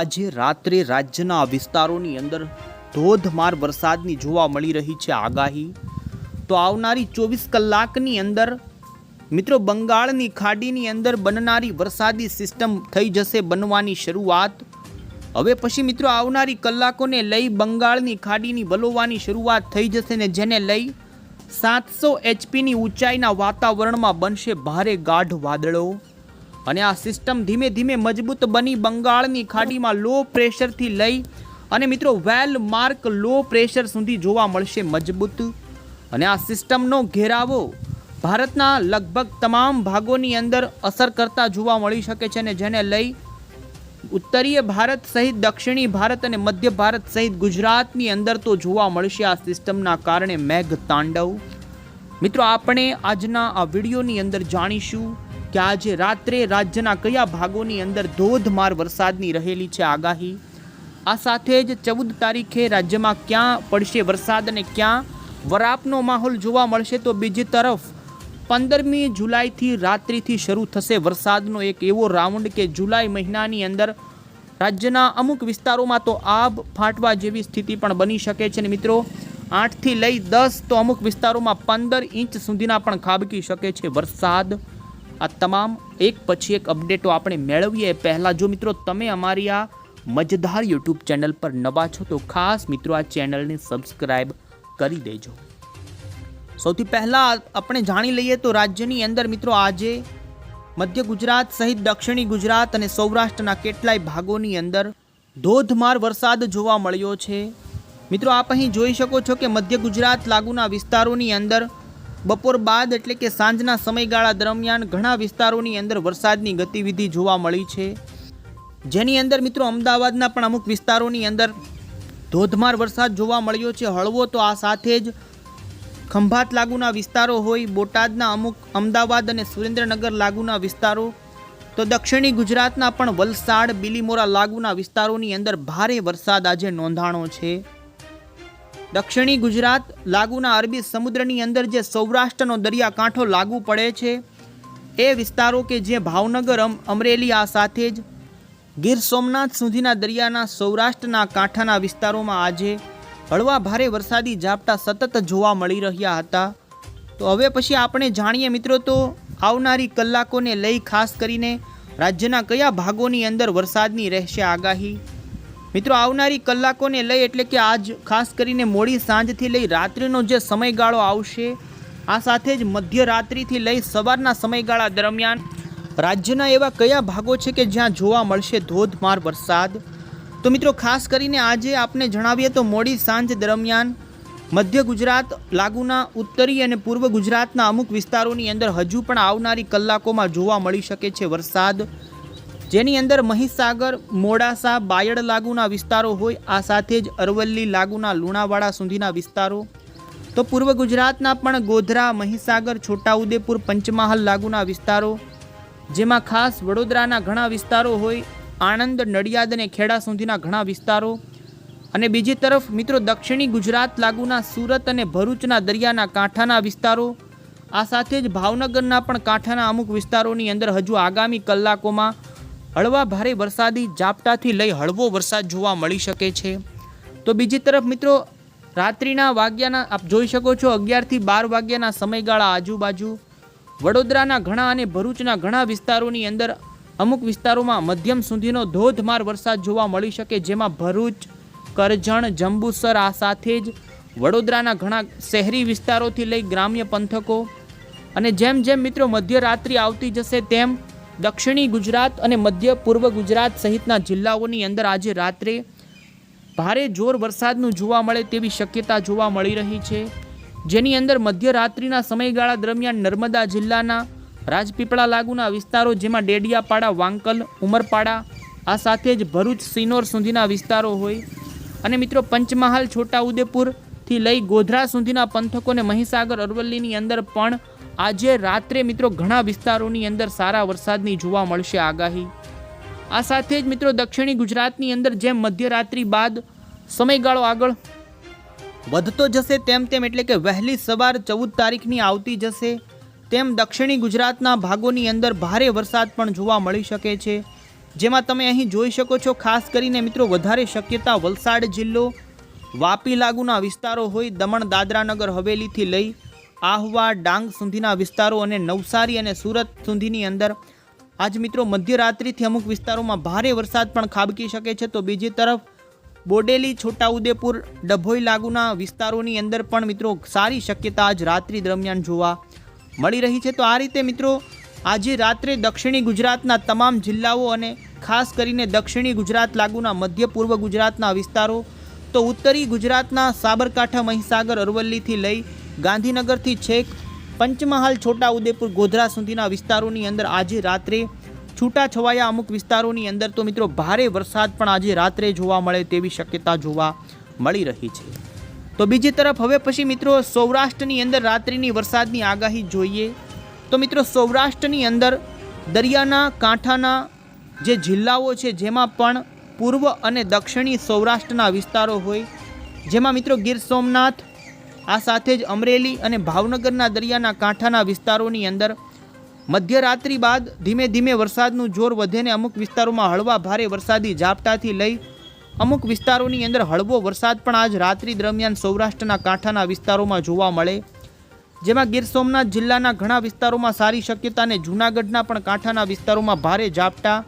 આજે રાત્રે રાજ્યના વિસ્તારોની અંદર ધોધમાર વરસાદની જોવા મળી રહી છે આગાહી. તો આવનારી ચોવીસ કલાકની અંદર મિત્રો બંગાળની ખાડીની અંદર બનનારી વરસાદી સિસ્ટમ થઈ જશે બનવાની શરૂઆત. હવે પછી મિત્રો આવનારી કલાકોને લઈ બંગાળની ખાડીની વલોવાની શરૂઆત થઈ જશે ને જેને લઈ સાતસો એચપીની ઊંચાઈના વાતાવરણમાં બનશે ભારે ગાઢ વાદળો. અને આ સિસ્ટમ ધીમે ધીમે મજબૂત બની બંગાળની ખાડીમાં લો પ્રેશરથી લઈ અને મિત્રો વેલ માર્ક લો પ્રેશર સુધી જોવા મળશે મજબૂત. અને આ સિસ્ટમનો ઘેરાવો ભારતના લગભગ તમામ ભાગોની અંદર અસર કરતા જોવા મળી શકે છે અને જેને લઈ ઉત્તરીય ભારત સહિત દક્ષિણી ભારત અને મધ્ય ભારત સહિત ગુજરાતની અંદર તો જોવા મળશે આ સિસ્ટમના કારણે મેઘ તાંડવ મિત્રો આપણે આજના આ વિડીયોની અંદર જાણીશું કે આજે રાત્રે રાજ્યના કયા ભાગોની અંદર ધોધમાર વરસાદની રહેલી છે આગાહી? આ સાથે જ ચૌદ તારીખે રાજ્યમાં ક્યાં પડશે વરસાદ અને ક્યાં વરાપનો માહોલ જોવા મળશે તો બીજી તરફ પંદરમી જુલાઈથી રાત્રિથી શરૂ થશે વરસાદનો એક એવો રાઉન્ડ કે જુલાઈ મહિનાની અંદર રાજ્યના અમુક વિસ્તારોમાં તો આબ ફાટવા જેવી સ્થિતિ પણ બની શકે છે. ને મિત્રો, આઠથી લઈ દસ તો અમુક વિસ્તારોમાં પંદર ઇંચ સુધીના પણ ખાબકી શકે છે વરસાદ. આ તમામ એક પછી એક અપડેટો આપણે મેળવીએ. પહેલાં જો મિત્રો તમે અમારી આ મજેદાર યુટ્યુબ ચેનલ પર નવા છો, તો ખાસ મિત્રો આ ચેનલને સબસ્ક્રાઈબ કરી દેજો. સૌથી પહેલાં આપણે જાણી લઈએ તો રાજ્યની અંદર મિત્રો આજે મધ્ય ગુજરાત સહિત દક્ષિણી ગુજરાત અને સૌરાષ્ટ્રના કેટલાય ભાગોની અંદર ધોધમાર વરસાદ જોવા મળ્યો છે. મિત્રો આપ અહીં જોઈ શકો છો કે મધ્ય ગુજરાત લાગુના વિસ્તારોની અંદર બપોર બાદ એટલે કે સાંજના સમયગાળા દરમિયાન ઘણા વિસ્તારોની અંદર વરસાદની ગતિવિધિ જોવા મળી છે. જેની અંદર મિત્રો અમદાવાદના પણ અમુક વિસ્તારોની અંદર ધોધમાર વરસાદ જોવા મળ્યો છે. હળવો તો આ સાથે જ ખંભાત લાગુના વિસ્તારો હોય, બોટાદના અમુક અમદાવાદ અને સુરેન્દ્રનગર લાગુના વિસ્તારો, તો દક્ષિણી ગુજરાતના પણ વલસાડ, બિલીમોરા લાગુના વિસ્તારોની અંદર ભારે વરસાદ આજે નોંધાણો છે. દક્ષિણી ગુજરાત લાગુના અરબી સમુદ્રની અંદર જે સૌરાષ્ટ્રનો દરિયાકાંઠો લાગુ પડે છે, એ વિસ્તારો કે જે ભાવનગર, અમ- અમરેલી આ સાથે જ ગીર સોમનાથ સુધીના દરિયાના સૌરાષ્ટ્રના કાંઠાના વિસ્તારોમાં આજે હળવા ભારે વરસાદી ઝાપટા સતત જોવા મળી રહ્યા હતા. તો હવે પછી આપણે જાણીએ મિત્રો તો આવનારી કલાકોને લઈ ખાસ કરીને રાજ્યના કયા ભાગોની અંદર વરસાદની રહેશે આગાહી. મિત્રો, આવનારી કલાકોને લઈ એટલે કે આજ ખાસ કરીને મોડી સાંજથી લઈ રાત્રિનો જે સમયગાળો આવશે, આ સાથે જ મધ્યરાત્રિથી લઈ સવારના સમયગાળા દરમિયાન રાજ્યના એવા કયા ભાગો છે કે જ્યાં જોવા મળશે ધોધમાર વરસાદ? તો મિત્રો, ખાસ કરીને આજે આપને જણાવીએ તો મોડી સાંજ દરમિયાન મધ્ય ગુજરાત, લાગુના ઉત્તરી અને પૂર્વ ગુજરાતના અમુક વિસ્તારોની અંદર હજુ પણ આવનારી કલાકોમાં જોવા મળી શકે છે વરસાદ. જેની અંદર મહીસાગર, મોડાસા, બાયડ લાગુના વિસ્તારો હોય, આ સાથે જ અરવલ્લી લાગુના લુણાવાડા સુધીના વિસ્તારો. તો પૂર્વ ગુજરાતના પણ ગોધરા, મહીસાગર, છોટાઉદેપુર, પંચમહાલ લાગુના વિસ્તારો. જેમાં ખાસ વડોદરાના ઘણા વિસ્તારો હોય, આણંદ, નડિયાદ અને ખેડા સુધીના ઘણા વિસ્તારો. અને બીજી તરફ મિત્રો દક્ષિણી ગુજરાત લાગુના સુરત અને ભરૂચના દરિયાના કાંઠાના વિસ્તારો. આ સાથે જ ભાવનગરના પણ કાંઠાના અમુક વિસ્તારોની અંદર હજુ આગામી કલાકોમાં હળવા ભારે વરસાદી ઝાપટાથી લઈ હળવો વરસાદ જોવા મળી શકે છે. તો બીજી તરફ મિત્રો, રાત્રિના વાગ્યાના, આપ જોઈ શકો છો અગિયારથી બાર વાગ્યાના સમયગાળા આજુબાજુ. વડોદરાના ઘણા અને ભરૂચના ઘણા વિસ્તારોની અંદર અમુક વિસ્તારોમાં મધ્યમ સુધીનો ધોધમાર વરસાદ જોવા મળી શકે, જેમાં ભરૂચ, કરજણ, જંબુસર આ સાથે જ વડોદરાના ઘણા શહેરી વિસ્તારોથી લઈ ગ્રામ્ય પંથકો. અને જેમ જેમ મિત્રો મધ્યરાત્રિ આવતી જશે તેમ દક્ષિણી ગુજરાત અને મધ્ય પૂર્વ ગુજરાત સહિતના જિલ્લાઓની અંદર આજે રાત્રે ભારે જોર વરસાદનું જોવા મળે તેવી શક્યતા જોવા મળી રહી છે. જેની અંદર મધ્યરાત્રિના સમયગાળા દરમિયાન નર્મદા જિલ્લાના રાજપીપળા લાગુના વિસ્તારો જેમાં ડેડિયાપાડા, વાંકલ, ઉમરપાડા, આ સાથે જ ભરૂચ, સિનોર સુધીના વિસ્તારો હોય. અને મિત્રો પંચમહાલ, છોટાઉદેપુરથી લઈ ગોધરા સુધીના પંથકો અને મહીસાગર, અરવલ્લીની અંદર પણ આજે રાત્રે મિત્રો ઘણા વિસ્તારોની અંદર સારા વરસાદની જોવા મળશે આગાહી. આ સાથે જ મિત્રો દક્ષિણી ગુજરાતની અંદર જેમ મધ્યરાત્રિ બાદ સમયગાળો આગળ વધતો જશે તેમ તેમ એટલે કે વહેલી સવાર ચૌદ તારીખની આવતી જશે, તેમ દક્ષિણી ગુજરાતના ભાગોની અંદર ભારે વરસાદ પણ જોવા મળી શકે છે. જેમાં તમે અહીં જોઈ શકો છો, ખાસ કરીને મિત્રો વધારે શક્યતા વલસાડ જિલ્લો, વાપી લાગુના વિસ્તારો હોય દમણ દાદરાનગર હવેલીથી લઈ આહવા, ડાંગ સુધીના વિસ્તારો અને નવસારી અને સુરત સુધીની અંદર આજ મિત્રો મધ્યરાત્રિથી અમુક વિસ્તારોમાં ભારે વરસાદ પણ ખાબકી શકે છે. તો બીજી તરફ બોડેલી, છોટાઉદેપુર, ડભોઈ લાગુના વિસ્તારોની અંદર પણ મિત્રો સારી શક્યતા આજ રાત્રિ દરમિયાન જોવા મળી રહી છે. તો આ રીતે મિત્રો આજે રાત્રે દક્ષિણી ગુજરાતના તમામ જિલ્લાઓ અને ખાસ કરીને દક્ષિણી ગુજરાત લાગુના મધ્ય પૂર્વ ગુજરાતના વિસ્તારો, તો ઉત્તરી ગુજરાતના સાબરકાંઠા, મહીસાગર, અરવલ્લીથી લઈ ગાંધીનગરથી છેક પંચમહાલ છોટાઉદેપુર ગોધરા સુધીના વિસ્તારોની અંદર આજે રાત્રે છૂટાછવાયા અમુક વિસ્તારોની અંદર તો મિત્રો ભારે વરસાદ પણ આજે રાત્રે જોવા મળે તેવી શક્યતા જોવા મળી રહી છે. તો બીજી તરફ હવે પછી મિત્રો સૌરાષ્ટ્રની અંદર રાત્રિની વરસાદની આગાહી જોઈએ તો મિત્રો સૌરાષ્ટ્રની અંદર દરિયાના કાંઠાના જે જિલ્લાઓ છે જેમાં પણ પૂર્વ અને દક્ષિણી સૌરાષ્ટ્રના વિસ્તારો હોય, જેમાં મિત્રો ગીર સોમનાથ આ સાથે જ અમરેલી અને ભાવનગરના દરિયાના કાંઠાના વિસ્તારોની અંદર મધ્યરાત્રિ બાદ ધીમે ધીમે વરસાદનું જોર વધે ને અમુક વિસ્તારોમાં હળવા ભારે વરસાદી ઝાપટાથી લઈ અમુક વિસ્તારોની અંદર હળવો વરસાદ પણ આજ રાત્રિ દરમિયાન સૌરાષ્ટ્રના કાંઠાના વિસ્તારોમાં જોવા મળે. જેમાં ગીર સોમનાથ જિલ્લાના ઘણા વિસ્તારોમાં સારી શક્યતા અને જૂનાગઢના પણ કાંઠાના વિસ્તારોમાં ભારે ઝાપટા.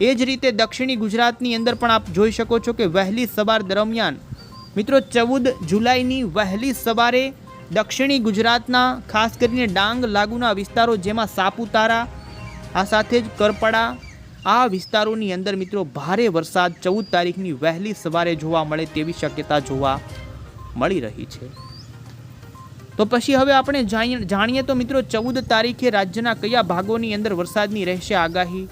એ જ રીતે દક્ષિણી ગુજરાતની અંદર પણ આપ જોઈ શકો છો કે વહેલી સવાર દરમિયાન મિત્રો, ચૌદ જુલાઈની વહેલી સવારે દક્ષિણી ગુજરાતના, ખાસ કરીને ડાંગ લાગુના વિસ્તારો જેમાં સાપુતારા, આ સાથે જ કરપડા, આ વિસ્તારોની અંદર મિત્રો, ભારે વરસાદ ચૌદ તારીખની વહેલી સવારે જોવા મળે તેવી શક્યતા જોવા મળી રહી છે. તો પછી હવે આપણે જાણીએ તો મિત્રો, ચૌદ તારીખે રાજ્યના કયા ભાગોની અંદર વરસાદની રહેશે આગાહી?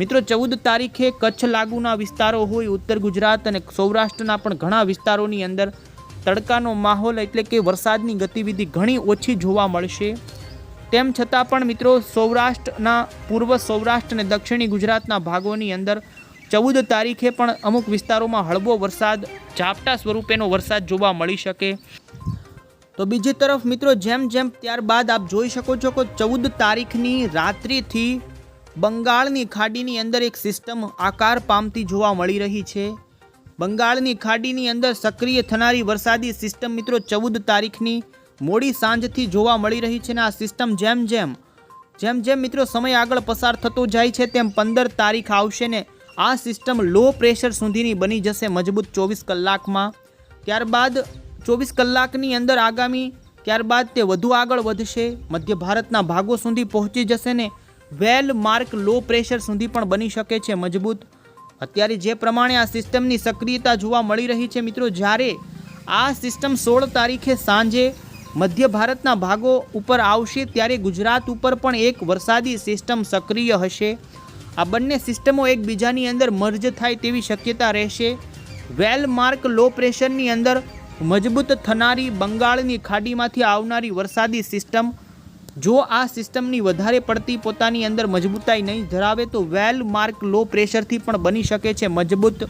મિત્રો, ચૌદ તારીખે કચ્છ લાગુના વિસ્તારો હોય, ઉત્તર ગુજરાત અને સૌરાષ્ટ્રના પણ ઘણા વિસ્તારોની અંદર તડકાનો માહોલ એટલે કે વરસાદની ગતિવિધિ ઘણી ઓછી જોવા મળશે. તેમ છતાં પણ મિત્રો, સૌરાષ્ટ્રના પૂર્વ સૌરાષ્ટ્ર અને દક્ષિણી ગુજરાતના ભાગોની અંદર ચૌદ તારીખે પણ અમુક વિસ્તારોમાં હળવો વરસાદ, ઝાપટા સ્વરૂપેનો વરસાદ જોવા મળી શકે. તો બીજી તરફ મિત્રો, જેમ જેમ ત્યારબાદ આપ જોઈ શકો છો કે ચૌદ તારીખની રાત્રિથી બંગાળની ખાડીની અંદર એક સિસ્ટમ આકાર પામતી જોવા મળી રહી છે. બંગાળની ખાડીની અંદર સક્રિય થનારી વરસાદી સિસ્ટમ મિત્રો ચૌદ તારીખની મોડી સાંજથી જોવા મળી રહી છે ને આ સિસ્ટમ જેમ જેમ જેમ જેમ મિત્રો સમય આગળ પસાર થતો જાય છે તેમ પંદર તારીખ આવશે ને આ સિસ્ટમ લો પ્રેશર સુધીની બની જશે મજબૂત ચોવીસ કલાકમાં. ત્યારબાદ ચોવીસ કલાકની અંદર આગામી, ત્યારબાદ તે વધુ આગળ વધશે. મધ્ય ભારતના ભાગો સુધી પહોંચી જશે ને વેલ માર્ક લો પ્રેશર સુધી પણ બની શકે છે મજબૂત. અત્યારે જે પ્રમાણે આ સિસ્ટમની સક્રિયતા જોવા મળી રહી છે મિત્રો, જ્યારે આ સિસ્ટમ સોળ તારીખે સાંજે મધ્ય ભારતના ભાગો ઉપર આવશે, ત્યારે ગુજરાત ઉપર પણ એક વરસાદી સિસ્ટમ સક્રિય હશે. આ બંને સિસ્ટમો એકબીજાની અંદર મર્જ થાય તેવી શક્યતા રહેશે. વેલ માર્ક લો પ્રેશરની અંદર મજબૂત થનારી બંગાળની ખાડીમાંથી આવનારી વરસાદી સિસ્ટમ જો આ સિસ્ટમની વધારે પડતી પોતાની અંદર મજબૂતાઈ નહીં ધરાવે તો વેલ માર્ક લો પ્રેશરથી પણ બની શકે છે મજબૂત.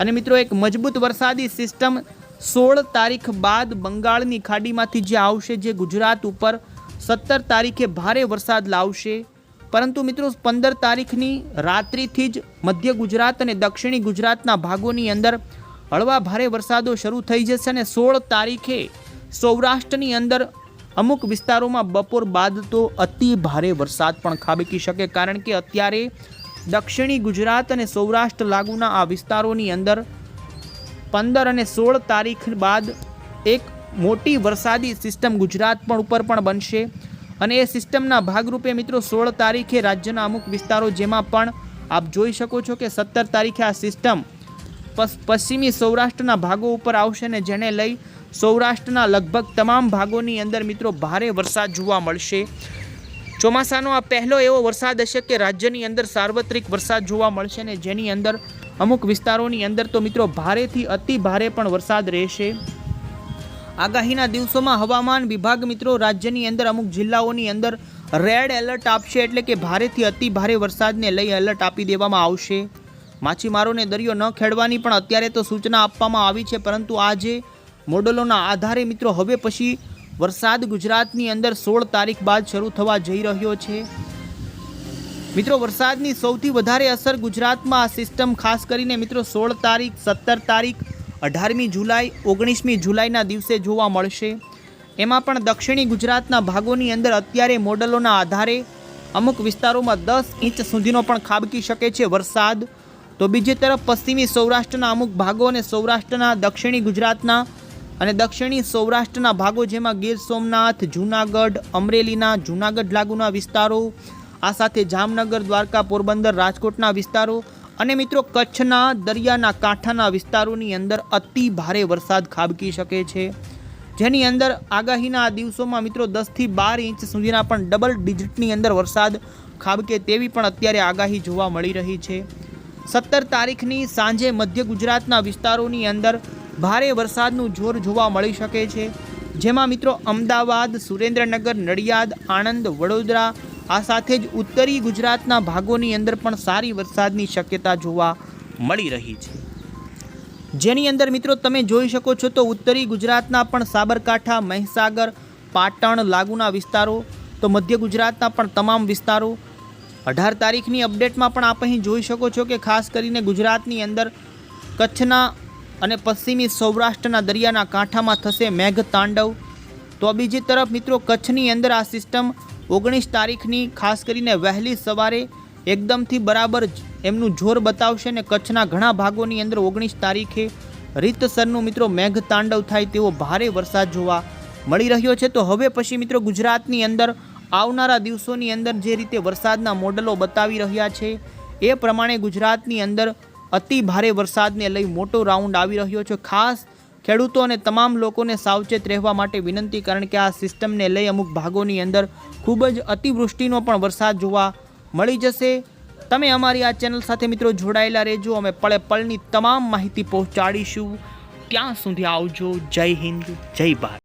અને મિત્રો, એક મજબૂત વરસાદી સિસ્ટમ સોળ તારીખ બાદ બંગાળની ખાડીમાંથી જે આવશે, જે ગુજરાત ઉપર સત્તર તારીખે ભારે વરસાદ લાવશે. પરંતુ મિત્રો, પંદર તારીખની રાત્રિથી જ મધ્ય ગુજરાત અને દક્ષિણી ગુજરાતના ભાગોની અંદર હળવા ભારે વરસાદો શરૂ થઈ જશે અને સોળ તારીખે સૌરાષ્ટ્રની અંદર અમુક વિસ્તારોમાં બપોર બાદ તો અતિ ભારે વરસાદ પણ ખાબકી શકે કારણ કે અત્યારે દક્ષિણી ગુજરાત અને સૌરાષ્ટ્ર લાગુના આ વિસ્તારોની અંદર પંદર અને સોળ તારીખ બાદ એક મોટી વરસાદી સિસ્ટમ ગુજરાત પણ ઉપર પણ બનશે. અને એ સિસ્ટમના ભાગરૂપે મિત્રો સોળ તારીખે રાજ્યના અમુક વિસ્તારો જેમાં પણ આપ જોઈ શકો છો કે સત્તર તારીખે આ સિસ્ટમ પશ્ચિમી સૌરાષ્ટ્રના ભાગો ઉપર આવશે ને જેને લઈ સૌરાષ્ટ્રના લગભગ તમામ ભાગોની અંદર મિત્રો ભારે વરસાદ જોવા મળશે. ચોમાસાનો આ પહેલો એવો વરસાદ હશે કે રાજ્યની અંદર સાર્વત્રિક વરસાદ જોવા મળશે ને જેની અંદર અમુક વિસ્તારોની અંદર તો મિત્રો ભારેથી અતિ ભારે પણ વરસાદ રહેશે. આગાહીના દિવસોમાં હવામાન વિભાગ મિત્રો રાજ્યની અંદર અમુક જિલ્લાઓની અંદર રેડ એલર્ટ આપશે એટલે કે ભારેથી અતિ ભારે વરસાદને લઈ એલર્ટ આપી દેવામાં આવશે. માછીમારોને દરિયો ન ખેડવાની પણ અત્યારે તો સૂચના આપવામાં આવી છે, પરંતુ આજે મોડલોના આધારે મિત્રો હવે પછી વરસાદ ગુજરાતની અંદર સોળ તારીખ બાદ શરૂ થવા જઈ રહ્યો છે. મિત્રો, વરસાદની સૌથી વધારે અસર ગુજરાતમાં આ સિસ્ટમ, ખાસ કરીને મિત્રો સોળ તારીખ, સત્તર તારીખ, અઢારમી જુલાઈ, ઓગણીસમી જુલાઈના દિવસે જોવા મળશે. એમાં પણ દક્ષિણી ગુજરાતના ભાગોની અંદર અત્યારે મોડલોના આધારે અમુક વિસ્તારોમાં દસ ઇંચ સુધીનો પણ ખાબકી શકે છે વરસાદ. તો બીજી તરફ પશ્ચિમી સૌરાષ્ટ્રના અમુક ભાગો અને સૌરાષ્ટ્રના દક્ષિણી ગુજરાતના અને દક્ષિણી સૌરાષ્ટ્રના ભાગો જેમાં ગીર સોમનાથ, જૂનાગઢ, અમરેલીના જૂનાગઢ લાગુના વિસ્તારો, આ સાથે જામનગર, દ્વારકા, પોરબંદર, રાજકોટના વિસ્તારો અને મિત્રો કચ્છના, દરિયાના કાંઠાના વિસ્તારોની અંદર અતિ ભારે વરસાદ ખાબકી શકે છે. જેની અંદર આગાહીના દિવસોમાં મિત્રો દસથી બાર ઇંચ સુધીના પણ ડબલ ડિજિટની અંદર વરસાદ ખાબકે તેવી પણ અત્યારે આગાહી જોવા મળી રહી છે. સત્તર તારીખની સાંજે મધ્ય ગુજરાતના વિસ્તારોની અંદર ભારે વરસાદનું જોર જોવા મળી શકે છે. જેમાં મિત્રો અમદાવાદ, સુરેન્દ્રનગર, નડિયાદ, આણંદ, વડોદરા આ સાથે જ ઉત્તરી ગુજરાતના ભાગોની અંદર પણ સારી વરસાદની શક્યતા જોવા મળી રહી છે. જેની અંદર મિત્રો તમે જોઈ શકો છો તો ઉત્તરી ગુજરાતના પણ સાબરકાંઠા, મહીસાગર, પાટણ લાગુના વિસ્તારો, તો મધ્ય ગુજરાતના પણ તમામ વિસ્તારો અઢાર તારીખની અપડેટમાં પણ આપ અહીં જોઈ શકો છો કે ખાસ કરીને ગુજરાતની અંદર કચ્છના અને પશ્ચિમી સૌરાષ્ટ્રના દરિયાના કાંઠામાં થશે મેઘ તાંડવ. તો બીજી તરફ મિત્રો કચ્છની અંદર આ સિસ્ટમ ઓગણીસ તારીખની ખાસ કરીને વહેલી સવારે એકદમથી બરાબર એમનું જોર બતાવશે ને કચ્છના ઘણા ભાગોની અંદર ઓગણીસ તારીખે રીતસરનું મિત્રો મેઘ તાંડવ થાય તેવો ભારે વરસાદ જોવા મળી રહ્યો છે. તો હવે પછી મિત્રો ગુજરાતની અંદર આવનારા દિવસોની અંદર જે રીતે વરસાદના મોડલો બતાવી રહ્યા છે, એ પ્રમાણે ગુજરાતની અંદર અતિ ભારે વરસાદને લઈ મોટો રાઉન્ડ આવી રહ્યો છે. ખાસ ખેડૂતો અને તમામ લોકોને સાવચેત રહેવા માટે વિનંતી કારણ કે આ સિસ્ટમને લઈ અમુક ભાગોની અંદર ખૂબ જ અતિવૃષ્ટિનો પણ વરસાદ જોવા મળી જશે. તમે અમારી આ ચેનલ સાથે મિત્રો જોડાયેલા રહેજો. અમે પળે પળની તમામ માહિતી પહોંચાડીશું. ત્યાં સુધી આવજો. જય હિન્દ. જય ભારત.